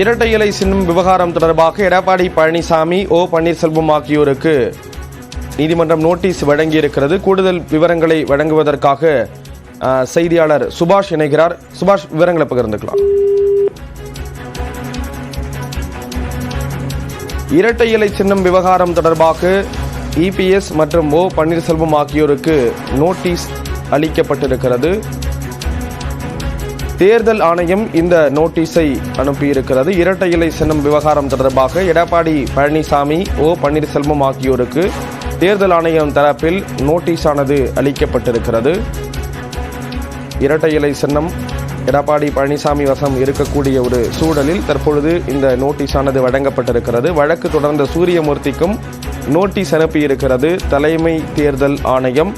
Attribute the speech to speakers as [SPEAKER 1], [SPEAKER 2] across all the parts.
[SPEAKER 1] இரட்டை இலை சின்னம் விவகாரம் தொடர்பாக எடப்பாடி பழனிசாமி ஓ பன்னீர்செல்வம் ஆகியோருக்கு நீதிமன்றம் நோட்டீஸ் வழங்கியிருக்கிறது. கூடுதல் விவரங்களை வழங்குவதற்காக செய்தியாளர் சுபாஷ் இணைகிறார். சுபாஷ் விவரங்களை பகிர்ந்துக்கலாம். இரட்டை இலை சின்னம் விவகாரம் தொடர்பாக இபிஎஸ் மற்றும் ஓ பன்னீர்செல்வம் ஆகியோருக்கு நோட்டீஸ் அளிக்கப்பட்டிருக்கிறது. தேர்தல் ஆணையம் இந்த நோட்டீஸை அனுப்பியிருக்கிறது. இரட்டை இலை சின்னம் விவகாரம் தொடர்பாக எடப்பாடி பழனிசாமி ஓ பன்னீர்செல்வம் ஆகியோருக்கு தேர்தல் ஆணையம் தரப்பில் நோட்டீஸானது அளிக்கப்பட்டிருக்கிறது. இரட்டை இலை சின்னம் எடப்பாடி பழனிசாமி வசம் இருக்கக்கூடிய ஒரு சூழலில் தற்பொழுது இந்த நோட்டீஸானது வழங்கப்பட்டிருக்கிறது. வழக்கு தொடர்ந்த சூரியமூர்த்திக்கும் நோட்டீஸ் அனுப்பியிருக்கிறது தலைமை தேர்தல் ஆணையம்.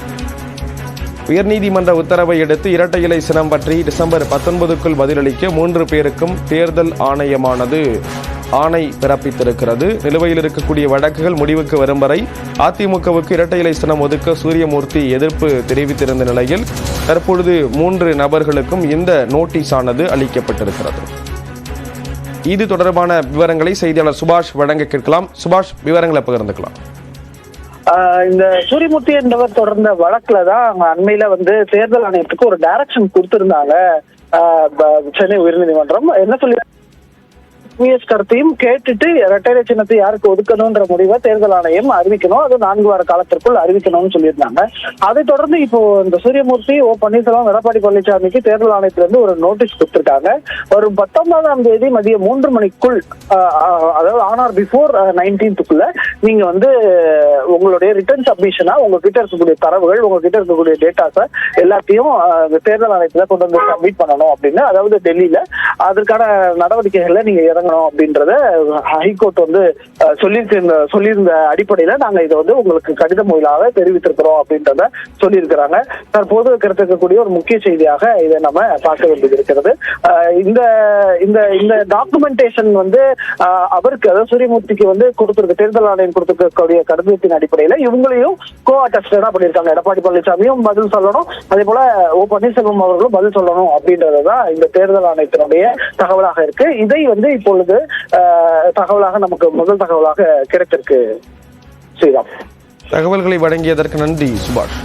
[SPEAKER 1] உயர்நீதிமன்ற உத்தரவை அடுத்து இரட்டை இலை சினம் பற்றி டிசம்பர் பத்தொன்பதுக்குள் பதிலளிக்க மூன்று பேருக்கும் தேர்தல் ஆணையமானது ஆணை பிறப்பித்திருக்கிறது. நிலுவையில் இருக்கக்கூடிய வழக்குகள் முடிவுக்கு வரும் வரை அதிமுகவுக்கு இரட்டை இலை சினம் ஒதுக்க சூரியமூர்த்தி எதிர்ப்பு தெரிவித்திருந்த நிலையில் தற்பொழுது மூன்று நபர்களுக்கும் இந்த நோட்டீஸ் ஆனது அளிக்கப்பட்டிருக்கிறது. இது தொடர்பான விவரங்களை செய்தியாளர் சுபாஷ் வழங்க கேட்கலாம். சுபாஷ் விவரங்களை பகிர்ந்துக்கலாம்.
[SPEAKER 2] இந்த சூரியமூர்த்தி என்பவர் தொடர்ந்த வழக்குல தான் அவங்க அண்மையில வந்து தேர்தல் ஆணையத்துக்கு ஒரு டைரக்ஷன் கொடுத்திருந்தாங்க. சென்னை உயர்நீதிமன்றம். என்ன சொல்லி பிஎஸ் கருத்தையும் கேட்டுட்டு இரட்டை சின்னத்தை யாருக்கு ஒதுக்கணும்ன்ற முடிவை தேர்தல் ஆணையம் அறிவிக்கணும். அது நான்கு வார காலத்திற்குள் அறிவிக்கணும்னு சொல்லியிருந்தாங்க. அதை தொடர்ந்து இப்போ இந்த சூரியமூர்த்தி ஓ பன்னீர்செல்வம் எடப்பாடி பழனிசாமிக்கு தேர்தல் ஆணையத்திலிருந்து ஒரு நோட்டீஸ் கொடுத்திருக்காங்க. வரும் பத்தொன்பதாம் தேதி மதியம் மூன்று மணிக்குள் அதாவது ஆன் அதாவது பிஃபோர் நைன்டீன்த்துக்குள்ள நீங்க வந்து உங்களுடைய ரிட்டர்ன் சப்மிஷனா உங்ககிட்ட இருக்கக்கூடிய தரவுகள் உங்ககிட்ட இருக்கக்கூடிய டேட்டாஸை எல்லாத்தையும் தேர்தல் ஆணையத்துல கொண்டு வந்து சப்மிட் பண்ணணும் அப்படின்னு. அதாவது டெல்லியில அதற்கான நடவடிக்கைகள்ல நீங்க இறங்கணும் அப்படின்றத ஹைகோர்ட் வந்து சொல்லியிருந்த சொல்லியிருக்க சொல்லியிருந்த அடிப்படையில நாங்க இதை வந்து உங்களுக்கு கடித மூலாக தெரிவித்திருக்கிறோம் அப்படின்றத சொல்லியிருக்கிறாங்க. தற்போது கிடைத்திருக்கக்கூடிய ஒரு முக்கிய செய்தியாக இதை நம்ம பார்க்க வேண்டியது இருக்கிறது இந்த இந்த இந்த டாக்குமெண்டேஷன் வந்து அவருக்கு அதாவது சூரியமூர்த்திக்கு வந்து கொடுத்திருக்க தேர்தல் ஆணையம் கொடுத்திருக்கக்கூடிய கடிதத்தின் அடிப்படையில இவங்களையும் கோ அட்டஸ்டடா பண்ணியிருக்காங்க. எடப்பாடி பழனிசாமியும் பதில் சொல்லணும். அதே போல ஓ பன்னீர்செல்வம் அவர்களும் பதில் சொல்லணும் அப்படின்றதுதான் இந்த தேர்தல் ஆணையத்தினுடைய தகவலாக இருக்கு. இதை வந்து இப்பொழுது தகவலாக நமக்கு முதல் தகவலாக கிடைத்திருக்கு. ஸ்ரீராம்.
[SPEAKER 1] தகவல்களை வழங்கியதற்கு நன்றி சுபாஷ்.